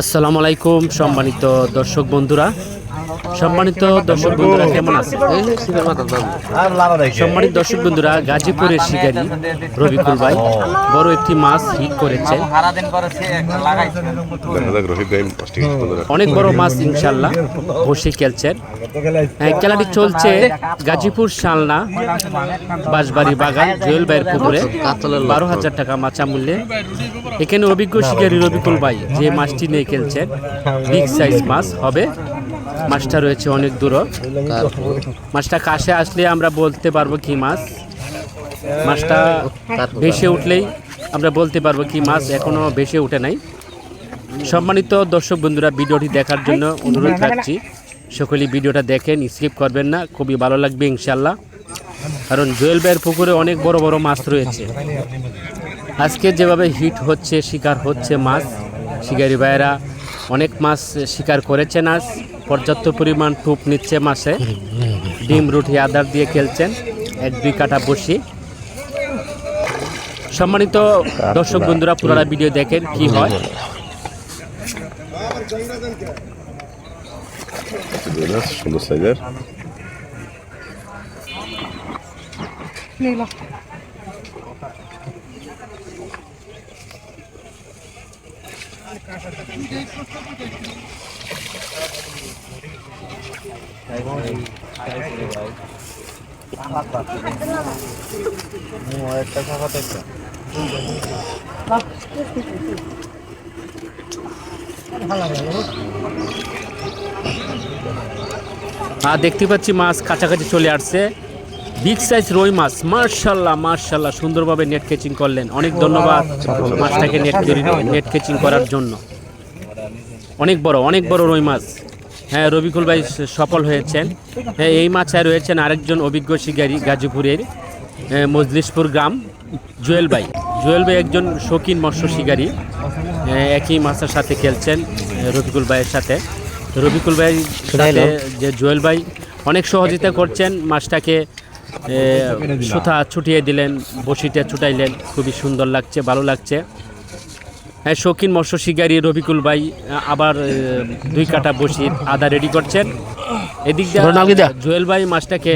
আসসালামু আলাইকুম সম্মানিত দর্শক বন্ধুরা। সম্মানিত দর্শক বন্ধুরা কেমন আছেন? সম্মানিত দর্শক বন্ধুরা গাজীপুরের শিকারী রবিকুল ভাই বড় একটি মাছ হিট করেছেন সারাদিন করে সে একটা লাগাইছে। দেখা যাক রফিক ভাই মাছটি কি সুন্দর অনেক বড় মাছ ইনশাল্লাহ বসে খেলছেন। হ্যাঁ, খেলাটি চলছে গাজীপুর শালনা বাঁশবাড়ি বাগান জুয়েল ভাইয়ের পুকুরে। বারো হাজার টাকা মাচা মূল্যে এখানে অভিজ্ঞ শিকারী রবিকুল ভাই যে মাছটি নিয়ে খেলছেন বিগ সাইজ মাছ হবে। মাছটা রয়েছে অনেক দূর। মাছটা কাছে আসলে আমরা বলতে পারব কি মাছ। মাছটা ভেসে উঠলেই আমরা বলতে পারব কি মাছ, এখনও ভেসে উঠে নাই। সম্মানিত দর্শক বন্ধুরা, ভিডিওটি দেখার জন্য অনুরোধ রাখছি। সকলেই ভিডিওটা দেখেন, স্কিপ করবেন না, খুবই ভালো লাগবে ইনশাল্লাহ কারণ জুয়েল ভাইয়ের পুকুরে অনেক বড় বড় মাছ রয়েছে। আজকে যেভাবে হিট হচ্ছে, শিকার হচ্ছে মাছ, শিকারি ভাইয়েরা অনেক মাছ শিকার করেছেন আজ। পর্যাপ্ত পরিমাণ টুপ নিচ্ছে মাসে ডিম রুটি আদার দিয়ে খেলছেন এক দুই কাটা বসি। সম্মানিত দর্শক বন্ধুরা পুরোটা ভিডিও দেখেন কি হয়। সুন্দর সাইজের। আর দেখতে পাচ্ছি মাছ কাছাকাছি চলে আসছে। বিগ সাইজ রুই মাছ। মার্শাল্লাহ মার্শাল্লাহ, সুন্দরভাবে নেট কেচিং করলেন। অনেক ধন্যবাদ মাছটাকে নেট নেট কেচিং করার জন্য। অনেক বড় অনেক বড় রুই মাছ। হ্যাঁ রবিকুল ভাই সফল হয়েছেন। হ্যাঁ এই মাছায় রয়েছেন আরেকজন অভিজ্ঞ শিকারী গাজীপুরের আহ, মজলিশপুর গ্রাম জুয়েল ভাই। জুয়েল ভাই একজন শৌখিন মৎস্য শিকারী। আহ, একই মাছের সাথে খেলছেন রবিকুল ভাইয়ের সাথে। রবিকুল ভাই সাথে যে জুয়েল ভাই অনেক সহযোগিতা করছেন মাছটাকে সুতা ছুটিয়ে দিলেন বসিটা ছুটাইলেন খুবই সুন্দর লাগছে ভালো লাগছে। হ্যাঁ শৌখিন মৎস্য শিকারী রবিকুল ভাই আবার দুই কাটা বসির আদা রেডি করছেন। এদিক দিয়ে জুয়েল ভাই মাছটাকে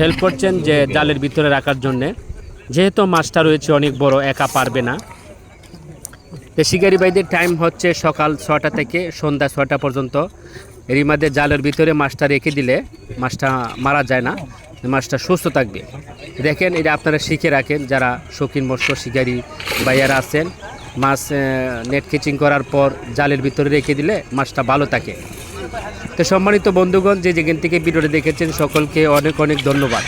হেল্প করছেন যে জালের ভিতরে রাখার জন্যে। যেহেতু মাছটা রয়েছে অনেক বড় একা পারবে না। তো শিকারি ভাইদের টাইম হচ্ছে সকাল ছটা থেকে সন্ধ্যা ছটা পর্যন্ত। এরই মধ্যে জালের ভিতরে মাছটা রেখে দিলে মাছটা মারা যায় না মাছটা সুস্থ থাকবে। দেখেন এটা আপনারা শিখে রাখেন যারা শৌখিন মৎস্য শিকারি ভাইয়ারা আছেন মাছ নেট কিচিং করার পর জালের ভিতরে রেখে দিলে মাছটা ভালো থাকে। তো সম্মানিত বন্ধুগণ, যে যেখান থেকে ভিডিওটা দেখেছেন, সকলকে অনেক অনেক ধন্যবাদ।